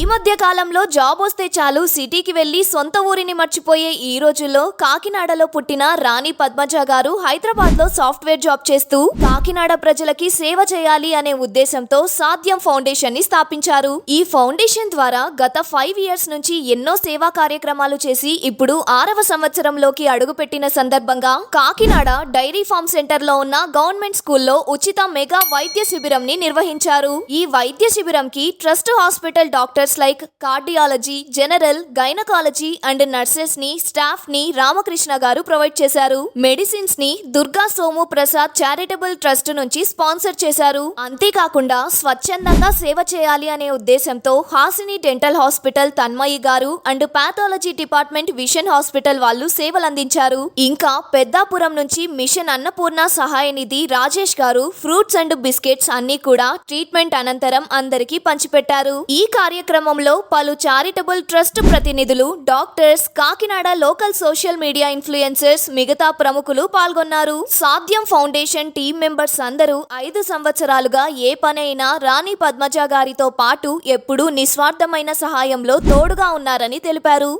ఈ మధ్య కాలంలో జాబ్ వస్తే చాలు సిటీకి వెళ్ళి సొంత ఊరిని మర్చిపోయే ఈ రోజుల్లో కాకినాడలో పుట్టిన రాణి పద్మజ గారు హైదరాబాద్లో సాఫ్ట్వేర్ జాబ్ చేస్తూ కాకినాడ ప్రజలకి సేవ చేయాలి అనే ఉద్దేశంతో సాధ్యం ఫౌండేషన్ని స్థాపించారు. ఈ ఫౌండేషన్ ద్వారా గత ఫైవ్ ఇయర్స్ నుంచి ఎన్నో సేవా కార్యక్రమాలు చేసి ఇప్పుడు ఆరవ సంవత్సరంలోకి అడుగుపెట్టిన సందర్భంగా కాకినాడ డైరీ ఫార్మ్ సెంటర్లో ఉన్న గవర్నమెంట్ స్కూల్లో ఉచిత మెగా వైద్య శిబిరం ని నిర్వహించారు. ఈ వైద్య శిబిరం కి trust hospital doctors like cardiology general gynaecology and నర్సెస్ని స్టాఫ్ని రామకృష్ణ గారు ప్రొవైడ్ చేశారు. మెడిసిన్స్ని దుర్గా సోము ప్రసాద్ చారిటబుల్ ట్రస్ట్ నుంచి స్పాన్సర్ చేశారు. అంతేకాకుండా స్వచ్ఛందంగా సేవ చేయాలి అనే ఉద్దేశంతో Hasini dental hospital Tanmayi garu and pathology department vision hospital వాళ్ళు సేవలందించారు. ఇంకా పెద్దాపురం నుంచి మిషన్ అన్నపూర్ణ సహాయ నిధి రాజేష్ గారు ఫ్రూట్స్ అండ్ బిస్కెట్స్ అన్ని కూడా ట్రీట్మెంట్ అనంతరం అందరికీ పంచిపెట్టారు. ఈ కార్యక్రమం కార్యక్రమంలో పలు చారిటబుల్ ట్రస్ట్ ప్రతినిధులు doctors Kakinada local social media influencers మిగతా ప్రముఖులు పాల్గొన్నారు. సాధ్యం ఫౌండేషన్ టీం మెంబర్స్ అందరూ ఐదు సంవత్సరాలుగా ఏ పనైనా రాణి పద్మజ గారితో పాటు ఎప్పుడూ నిస్వార్థమైన సహాయంలో తోడుగా ఉన్నారని తెలిపారు.